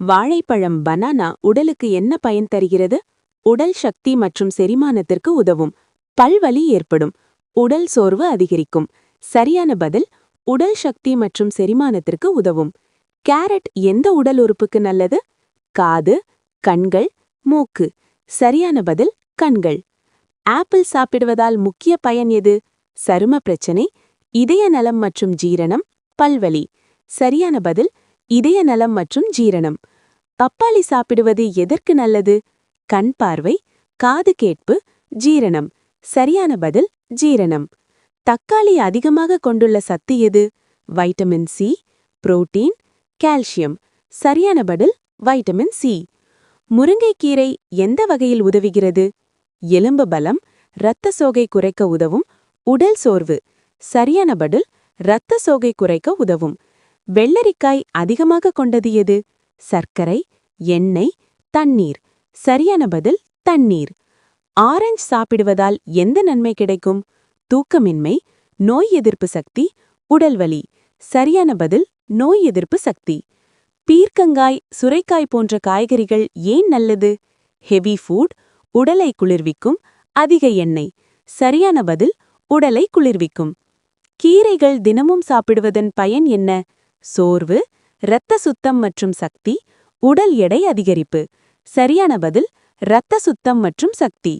வாழைப்பழம் பனானா உடலுக்கு என்ன பயன் தருகிறது? உடல் சக்தி மற்றும் செரிமானத்திற்கு உதவும். பல்வலி ஏற்படும். உடல் சோர்வு அதிகரிக்கும். சரியான பதில் உடல் சக்தி மற்றும் செரிமானத்திற்கு உதவும். கேரட் எந்த உடல் உறுப்புக்கு நல்லது? காது கண்கள் மூக்கு. சரியான பதில் கண்கள். ஆப்பிள் சாப்பிடுவதால் முக்கிய பயன் எது? சரும பிரச்சனை இதய நலம் மற்றும் ஜீரணம் பல்வலி. சரியான பதில் இதய நலம் மற்றும் ஜீரணம். பப்பாளி சாப்பிடுவது எதற்கு நல்லது? கண் பார்வை காது கேட்பு ஜீரணம். சரியான பதில் ஜீரணம். தக்காளி அதிகமாக கொண்டுள்ள சத்து எது? Vitamin C protein calcium. சரியான பதில் வைட்டமின் சி. முருங்கைக்கீரை எந்த வகையில் உதவுகிறது? எலும்பு பலம் இரத்த சோகை குறைக்க உதவும். உடல் சோர்வு. சரியான பதில் இரத்த சோகை குறைக்க உதவும். வெள்ளரிக்காய் அதிகமாக கொண்டது எது? சர்க்கரை எண்ணெய் தண்ணீர். சரியான பதில் தண்ணீர். ஆரஞ்சு சாப்பிடுவதால் எந்த நன்மை கிடைக்கும்? தூக்கமின்மை நோய் எதிர்ப்பு சக்தி உடல்வலி. சரியான பதில் நோய் எதிர்ப்பு சக்தி. பீர்க்கங்காய் சுரைக்காய் போன்ற காய்கறிகள் ஏன் நல்லது? ஹெவி ஃபுட் உடலை குளிர்விக்கும் அதிக எண்ணெய். சரியான பதில் உடலை குளிர்விக்கும். கீரைகள் தினமும் சாப்பிடுவதன் பயன் என்ன? சோர்வு இரத்த சுத்தம் மற்றும் சக்தி உடல் எடை அதிகரிப்பு. சரியான பதில் இரத்த சுத்தம் மற்றும் சக்தி.